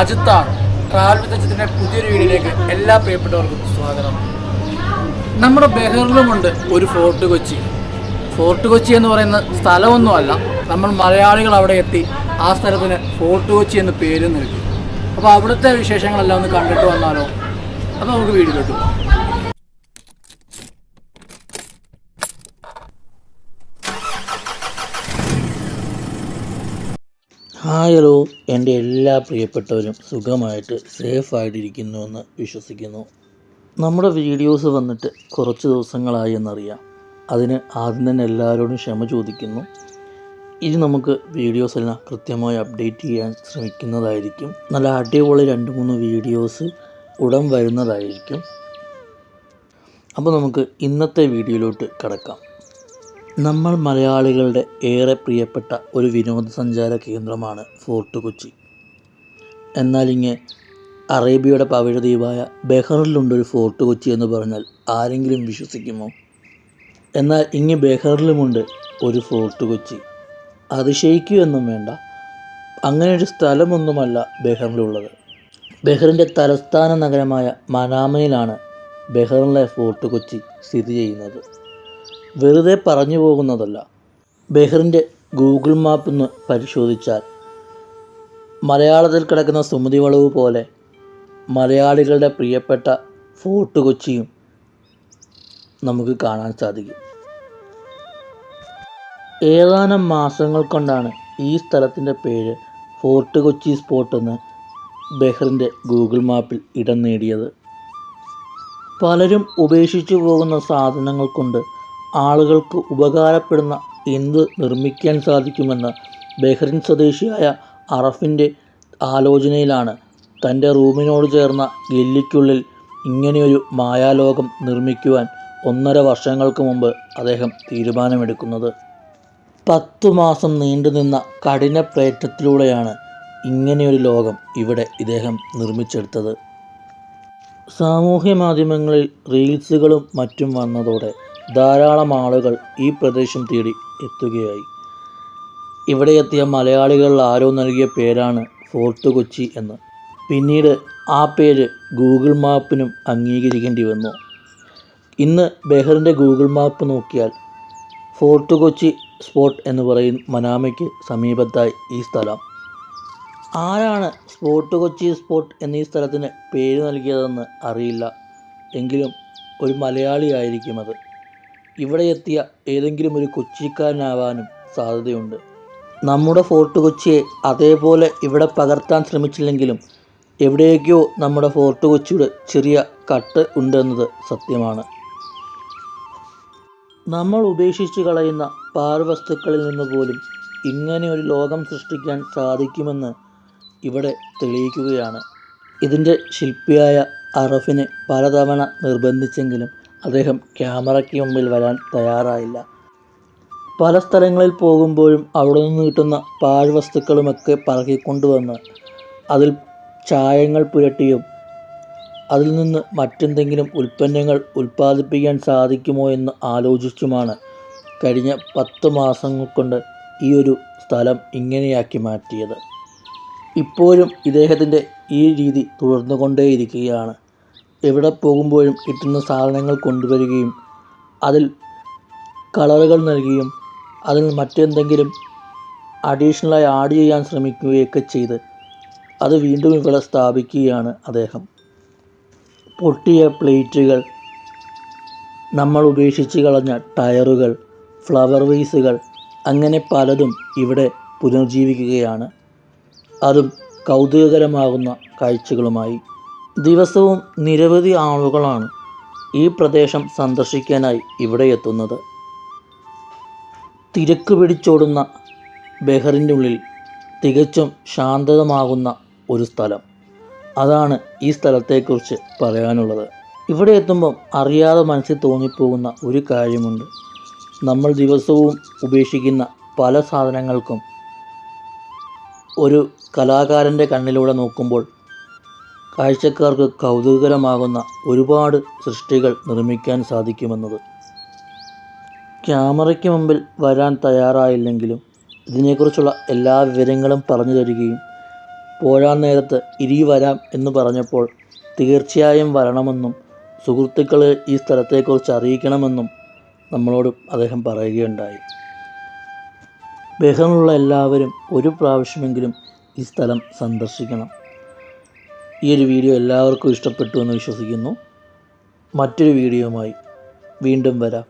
അജിത്താണ് travel പുതിയൊരു വീഡിയോയിലേക്ക് എല്ലാ പ്രിയപ്പെട്ടവർക്കും സ്വാഗതം. നമ്മുടെ ബഹറിലുമുണ്ട് ഒരു ഫോർട്ട് കൊച്ചി. ഫോർട്ട് കൊച്ചി എന്ന് പറയുന്ന സ്ഥലമൊന്നുമല്ല. നമ്മൾ മലയാളികൾ അവിടെ എത്തി ആ സ്ഥലത്തിന് ഫോർട്ട് കൊച്ചി എന്ന് പേര് നൽകി. അപ്പോൾ അവിടുത്തെ വിശേഷങ്ങളെല്ലാം ഒന്ന് കണ്ടിട്ട് വന്നാലോ? അപ്പോൾ നമുക്ക് വീഡിയോ പോകാം. ഹായ് ഹലോ എന്റെ എല്ലാ പ്രിയപ്പെട്ടവരും സുഖമായിട്ട് സേഫായിട്ടിരിക്കുന്നുവെന്ന് വിശ്വസിക്കുന്നു. നമ്മുടെ വീഡിയോസ് വന്നിട്ട് കുറച്ച് ദിവസങ്ങളായി എന്നറിയാം. അതിന് ആദ്യം തന്നെ എല്ലാവരോടും ക്ഷമ ചോദിക്കുന്നു. ഇനി നമുക്ക് വീഡിയോസ് എല്ലാം കൃത്യമായി അപ്ഡേറ്റ് ചെയ്യാൻ ശ്രമിക്കുന്നതായിരിക്കും. നല്ല അടിപൊളി രണ്ട് മൂന്ന് വീഡിയോസ് ഉടൻ വരുന്നതായിരിക്കും. അപ്പോൾ നമുക്ക് ഇന്നത്തെ വീഡിയോയിലോട്ട് കിടക്കാം. നമ്മൾ മലയാളികളുടെ ഏറെ പ്രിയപ്പെട്ട ഒരു വിനോദസഞ്ചാര കേന്ദ്രമാണ് ഫോർട്ട് കൊച്ചി. എന്നാൽ ഇങ്ങ് അറേബ്യയുടെ പവിഴദ്വീപായ ബെഹറിലുണ്ടൊരു ഫോർട്ട് കൊച്ചി എന്ന് പറഞ്ഞാൽ ആരെങ്കിലും വിശ്വസിക്കുമോ? എന്നാൽ ഇങ്ങ് ബെഹറിലുമുണ്ട് ഒരു ഫോർട്ട് കൊച്ചി. അതിശയിക്കുകയൊന്നും വേണ്ട അങ്ങനെ ഒരു സ്ഥലമൊന്നുമല്ല ബെഹറിലുള്ളത്. ബെഹറിന്റെ തലസ്ഥാന നഗരമായ മനാമയിലാണ് ബെഹറിലെ ഫോർട്ട് കൊച്ചി സ്ഥിതി ചെയ്യുന്നത്. വെറുതെ പറഞ്ഞു പോകുന്നതല്ല. ബെഹ്റിന്റെ ഗൂഗിൾ മാപ്പ് ഒന്ന് പരിശോധിച്ചാൽ. മലയാളത്തിൽ കിടക്കുന്ന സുമതി വളവ് പോലെ മലയാളികളുടെ പ്രിയപ്പെട്ട ഫോർട്ട് കൊച്ചിയും നമുക്ക് കാണാൻ സാധിക്കും. ഏതാനും മാസങ്ങൾ കൊണ്ടാണ് ഈ സ്ഥലത്തിന്റെ പേര് ഫോർട്ട് കൊച്ചി സ്പോട്ട് എന്ന് ബെഹ്റിന്റെ ഗൂഗിൾ മാപ്പിൽ ഇടം നേടിയത്. പലരും ഉപേക്ഷിച്ചു പോകുന്ന സാധനങ്ങൾ കൊണ്ട് ആളുകൾക്ക് ഉപകാരപ്പെടുന്ന എന്ത് നിർമ്മിക്കാൻ സാധിക്കുമെന്ന് ബഹ്റിൻ സ്വദേശിയായ അറഫിന്റെ ആലോചനയിലാണ് തന്റെ റൂമിനോട് ചേർന്ന ഗല്ലിക്കുള്ളിൽ ഇങ്ങനെയൊരു മായാലോകം നിർമ്മിക്കുവാൻ ഒന്നര വർഷങ്ങൾക്ക് മുമ്പ് അദ്ദേഹം തീരുമാനമെടുക്കുന്നത്. പത്തു മാസം നീണ്ടുനിന്ന കഠിന പ്രയത്നത്തിലൂടെയാണ് ഇങ്ങനെയൊരു ലോകം ഇവിടെ ഇദ്ദേഹം നിർമ്മിച്ചെടുത്തത്. സാമൂഹ്യ മാധ്യമങ്ങളിൽ റീൽസുകളും മറ്റും വന്നതോടെ ധാരാളം ആളുകൾ ഈ പ്രദേശം തേടി എത്തുകയായി. ഇവിടെ എത്തിയ മലയാളികളിൽ ആരോ നൽകിയ പേരാണ് ഫോർട്ട് കൊച്ചി എന്ന്. പിന്നീട് ആ പേര് ഗൂഗിൾ മാപ്പിനും അംഗീകരിക്കേണ്ടി വന്നു. ഇന്ന് ബെഹറിന്റെ ഗൂഗിൾ മാപ്പ് നോക്കിയാൽ ഫോർട്ട് കൊച്ചി സ്പോട്ട് എന്ന് പറയും മനാമയ്ക്ക് സമീപത്തായി ഈ സ്ഥലം. ആരാണ് സ്പോട്ട് കൊച്ചി സ്പോട്ട് എന്നീ സ്ഥലത്തിന് പേര് നൽകിയതെന്ന് അറിയില്ല. എങ്കിലും ഒരു മലയാളിയായിരിക്കും അത്. ഇവിടെ എത്തിയ ഏതെങ്കിലും ഒരു കൊച്ചിക്കാരനാവാനും സാധ്യതയുണ്ട്. നമ്മുടെ ഫോർട്ട് കൊച്ചിയെ അതേപോലെ ഇവിടെ പകർത്താൻ ശ്രമിച്ചില്ലെങ്കിലും എവിടെയൊക്കെയോ നമ്മുടെ ഫോർട്ട് കൊച്ചിയുടെ ചെറിയ കട്ട് ഉണ്ടെന്നത് സത്യമാണ്. നമ്മൾ ഉപേക്ഷിച്ച് കളയുന്ന പാഴ്വസ്തുക്കളിൽ നിന്ന് പോലും ഇങ്ങനെ ഒരു ലോകം സൃഷ്ടിക്കാൻ സാധിക്കുമെന്ന് ഇവിടെ തെളിയിക്കുകയാണ്. ഇതിന്റെ ശില്പിയായ അറഫിനെ പലതവണ നിർബന്ധിച്ചെങ്കിലും അദ്ദേഹം ക്യാമറയ്ക്ക് മുമ്പിൽ വരാൻ തയ്യാറായില്ല. പല സ്ഥലങ്ങളിൽ പോകുമ്പോഴും അവിടെ നിന്ന് കിട്ടുന്ന പാഴ്വസ്തുക്കളുമൊക്കെ പറക്കിക്കൊണ്ടുവന്ന് അതിൽ ചായങ്ങൾ പുരട്ടിയും അതിൽ നിന്ന് മറ്റെന്തെങ്കിലും ഉൽപ്പന്നങ്ങൾ ഉൽപ്പാദിപ്പിക്കാൻ സാധിക്കുമോ എന്ന് ആലോചിച്ചുമാണ് കഴിഞ്ഞ പത്ത് മാസങ്ങൾ കൊണ്ട് ഈ ഒരു സ്ഥലം ഇങ്ങനെയാക്കി മാറ്റിയത്. ഇപ്പോഴും ഇദ്ദേഹത്തിന്റെ ഈ രീതി തുടർന്നുകൊണ്ടേയിരിക്കുകയാണ്. എവിടെ പോകുമ്പോഴും കിട്ടുന്ന സാധനങ്ങൾ കൊണ്ടുവരികയും അതിൽ കളറുകൾ നൽകിയും അതിൽ മറ്റെന്തെങ്കിലും അഡീഷണലായി ആഡ് ചെയ്യാൻ ശ്രമിക്കുകയൊക്കെ ചെയ്ത് അത് വീണ്ടും ഇവിടെ സ്ഥാപിക്കുകയാണ് അദ്ദേഹം. പൊട്ടിയ പ്ലേറ്റുകൾ നമ്മൾ ഉപേക്ഷിച്ച് കളഞ്ഞ ടയറുകൾ ഫ്ലവർ വേസുകൾ അങ്ങനെ പലതും ഇവിടെ പുനർജീവിക്കുകയാണ്. അതും കൗതുകകരമാകുന്ന കാഴ്ചകളുമായി. ദിവസവും നിരവധി ആളുകളാണ് ഈ പ്രദേശം സന്ദർശിക്കാനായി ഇവിടെ എത്തുന്നത്. തിരക്ക് പിടിച്ചോടുന്ന ബെഹറിന്റെ ഉള്ളിൽ തികച്ചും ശാന്തതമാകുന്ന ഒരു സ്ഥലം. അതാണ് ഈ സ്ഥലത്തെക്കുറിച്ച് പറയാനുള്ളത്. ഇവിടെ എത്തുമ്പം അറിയാതെ മനസ്സിൽ തോന്നിപ്പോകുന്ന ഒരു കാര്യമുണ്ട്. നമ്മൾ ദിവസവും ഉപേക്ഷിക്കുന്ന പല സാധനങ്ങൾക്കും ഒരു കലാകാരന്റെ കണ്ണിലൂടെ നോക്കുമ്പോൾ കാഴ്ചക്കാർക്ക് കൗതുകകരമാകുന്ന ഒരുപാട് സൃഷ്ടികൾ നിർമ്മിക്കാൻ സാധിക്കുമെന്നത്. ക്യാമറയ്ക്ക് മുമ്പിൽ വരാൻ തയ്യാറായില്ലെങ്കിലും ഇതിനെക്കുറിച്ചുള്ള എല്ലാ വിവരങ്ങളും പറഞ്ഞു തരികയും പോരാൻ നേരത്ത് ഇരി വരാം എന്ന് പറഞ്ഞപ്പോൾ തീർച്ചയായും വരണമെന്നും സുഹൃത്തുക്കളെ ഈ സ്ഥലത്തെക്കുറിച്ച് അറിയിക്കണമെന്നും നമ്മളോട് അദ്ദേഹം പറയുകയുണ്ടായി. ബഹറിലുള്ള എല്ലാവരും ഒരു പ്രാവശ്യമെങ്കിലും ഈ സ്ഥലം സന്ദർശിക്കണം. ഈ ഒരു വീഡിയോ എല്ലാവർക്കും ഇഷ്ടപ്പെട്ടു എന്ന് വിശ്വസിക്കുന്നു. മറ്റൊരു വീഡിയോയുമായി വീണ്ടും വരാം.